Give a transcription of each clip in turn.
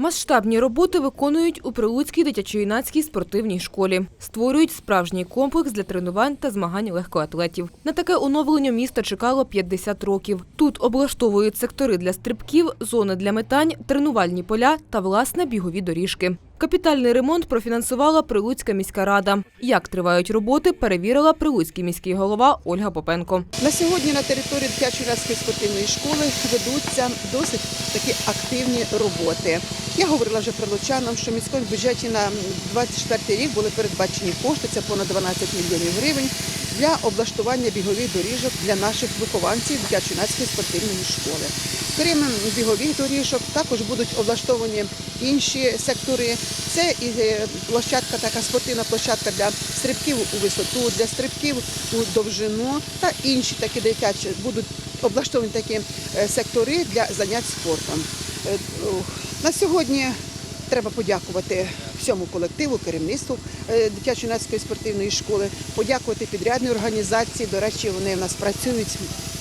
Масштабні роботи виконують у Прилуцькій дитячо-юнацькій спортивній школі. Створюють справжній комплекс для тренувань та змагань легкоатлетів. На таке оновлення міста чекало 50 років. Тут облаштовують сектори для стрибків, зони для метань, тренувальні поля та власне бігові доріжки. Капітальний ремонт профінансувала Прилуцька міська рада. Як тривають роботи, перевірила Прилуцький міський голова Ольга Попенко. На сьогодні на території дитячо-юнацької спортивної школи ведуться досить такі активні роботи. Я говорила вже прилучанам, що в міському бюджеті на 24 рік були передбачені кошти, це понад 12 мільйонів гривень, для облаштування бігових доріжок для наших вихованців дитячо-юнацької спортивної школи. Крім бігових доріжок, також будуть облаштовані інші сектори. Це і е, площадка, така спортивна площадка для стрибків у висоту, для стрибків у довжину та інші такі дитячі будуть облаштовані такі е, сектори для занять спортом. Е, На сьогодні треба подякувати всьому колективу, керівництву е, дитячо-юнацької спортивної школи, подякувати підрядній організації. До речі, вони в нас працюють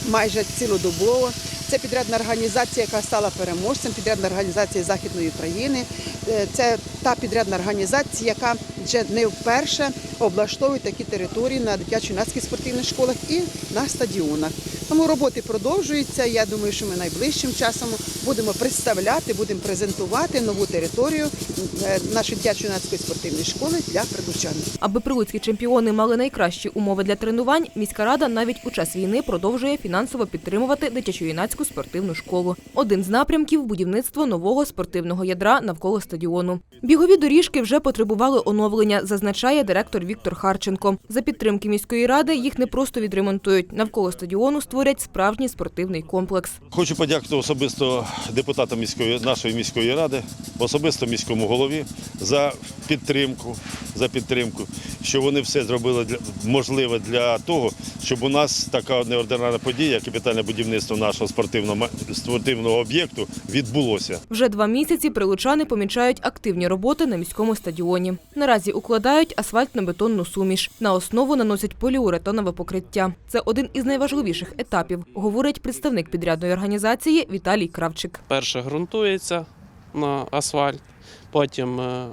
майже цілодобово. Це підрядна організація, яка стала переможцем, підрядна організація Західної України. Е, Це та підрядна організація, яка вже не вперше облаштовує такі території на дитячо-юнацьких спортивних школах і на стадіонах. Тому роботи продовжуються. Я думаю, що ми найближчим часом будемо представляти, будемо презентувати нову територію е, нашої дитячо-юнацької спортивної школи для прилучан. Аби прилуцькі чемпіони мали найкращі умови для тренувань, міська рада навіть у час війни продовжує фінансово підтримувати дитячо-юнацьку спортивну школу. Один з напрямків будівництво нового спортивного ядра навколо стадіону. Бігові доріжки вже потребували оновлення, зазначає директор Віктор Харченко. За підтримки міської ради їх не просто відремонтують. Навколо стадіону створять справжній спортивний комплекс. Хочу подякувати особисто депутатам міської нашої міської ради, особисто міському голові за підтримку, за підтримку, що вони все зробили для можливе для того, щоб у нас така неординарна подія, як капітальне будівництво нашого спортивного спортивного об'єкту, відбулося. Вже два місяці прилучани помічають активні роботи на міському стадіоні. Наразі укладають асфальтно-бетонну суміш. На основу наносять поліуретонове покриття. Це один із найважливіших етапів, говорить представник підрядної організації Віталій Кравчик. Перше ґрунтується на асфальт, потім е,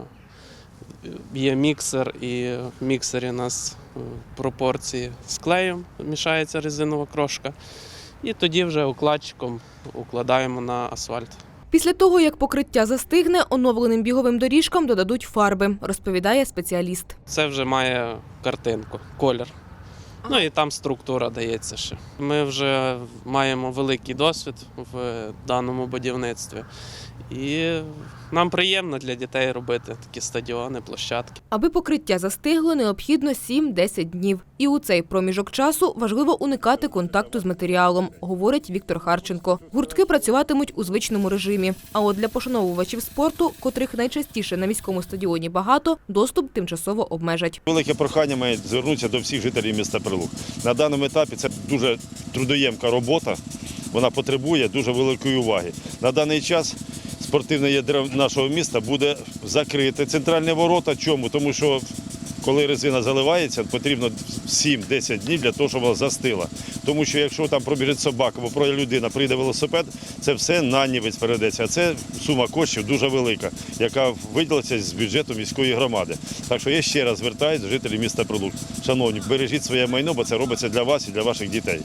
є міксер, і в міксері у нас е, пропорції з клеєм мішається резинова крошка. І тоді вже укладчиком укладаємо на асфальт. Після того, як покриття застигне, оновленим біговим доріжкам додадуть фарби, розповідає спеціаліст. Це вже має картинку, колір. Ну і там структура дається ще. Ми вже маємо великий досвід в даному будівництві. І нам приємно для дітей робити такі стадіони, площадки. Аби покриття застигло, необхідно 7-10 днів. І у цей проміжок часу важливо уникати контакту з матеріалом, говорить Віктор Харченко. Гуртки працюватимуть у звичному режимі. А от для пошановувачів спорту, котрих найчастіше на міському стадіоні багато, доступ тимчасово обмежать. Велике прохання має звернутися до всіх жителів міста Прилук. На даному етапі це дуже трудоємка робота. Вона потребує дуже великої уваги. На даний час спортивне ядро нашого міста буде закрите. Центральні ворота. Чому? Тому що коли резина заливається, потрібно 7-10 днів для того, щоб вона застила. Тому що якщо там пробіжить собака або пройде людина, прийде велосипед, це все нанівець перейдеться. А це сума коштів дуже велика, яка виділиться з бюджету міської громади. Так що я ще раз звертаюся до жителів міста Прилук. Шановні, бережіть своє майно, бо це робиться для вас і для ваших дітей.